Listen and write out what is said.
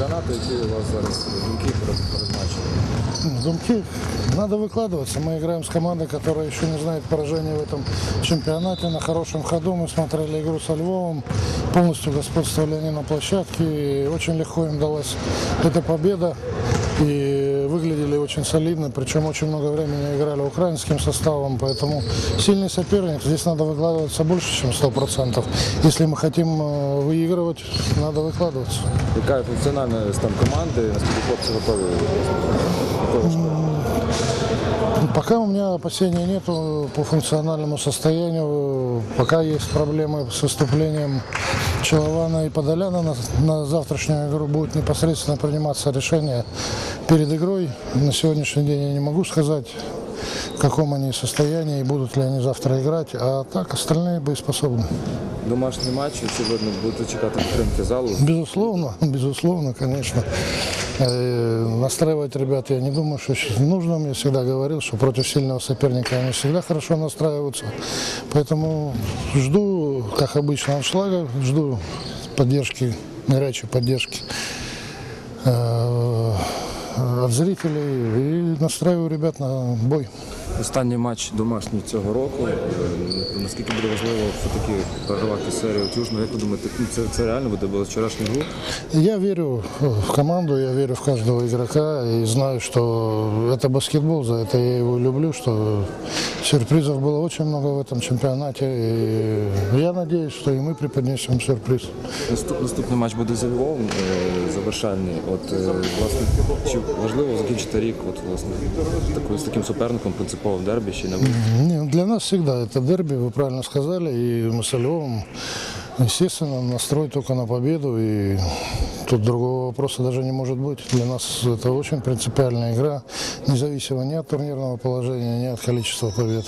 чемпіонату, які у вас зараз думки матчем? Думки, надо выкладываться. Мы играем с командой, которая еще не знает поражения в этом чемпионате. На хорошем ходу мы смотрели игру со Львовом, полностью господствовали они на площадке. И очень легко им далась эта победа. И выглядели очень солидно, причем очень много времени играли украинским составом, поэтому сильный соперник. Здесь надо выкладываться больше, чем 100%. Если мы хотим э, выигрывать, надо выкладываться. Яка функціональна стан команди, наскільки хлопці готові? Пока у меня опасений нету по функциональному состоянию. Пока есть проблемы с выступлением Челована и Подоляна. На, на завтрашнюю игру будет непосредственно приниматься решение перед игрой. На сегодняшний день я не могу сказать, в каком они состоянии и будут ли они завтра играть. А так остальные боеспособны. Домашній матч, очевидно, будете чекати підтримки залу. Безусловно, безусловно, конечно. Э, Настраивать ребят я не думаю, что нужно. Я всегда говорил, что против сильного соперника они всегда хорошо настраиваются. Поэтому жду, как обычно, аншлага, жду поддержки, горячей поддержки э, от зрителей и настраиваю ребят на бой. Останній матч домашній цього року. Е, Наскільки буде важливо все-таки прорвати серію от Южного? Як ви думаєте, ну, це, це реально буде було вчорашній гру? Я верю в команду, я верю в каждого игрока и знаю, что это баскетбол, за это я его люблю, что сюрпризов было очень много в этом чемпионате. И я надеюсь, что и мы преподнесем сюрприз. Наступ, наступний матч буде за Львовом, е, завершальний. От, е, власне, чи важливо закінчити рік от, власне, такою, з таким суперником, принципово в дербі, ще й на виїзді? Не, Для нас всегда это дерби, вы правильно сказали, и мы с Львовом, естественно, настрой только на победу, и тут другого вопроса даже не может быть. Для нас это очень принципиальная игра, независимо ни от турнирного положения, ни от количества побед.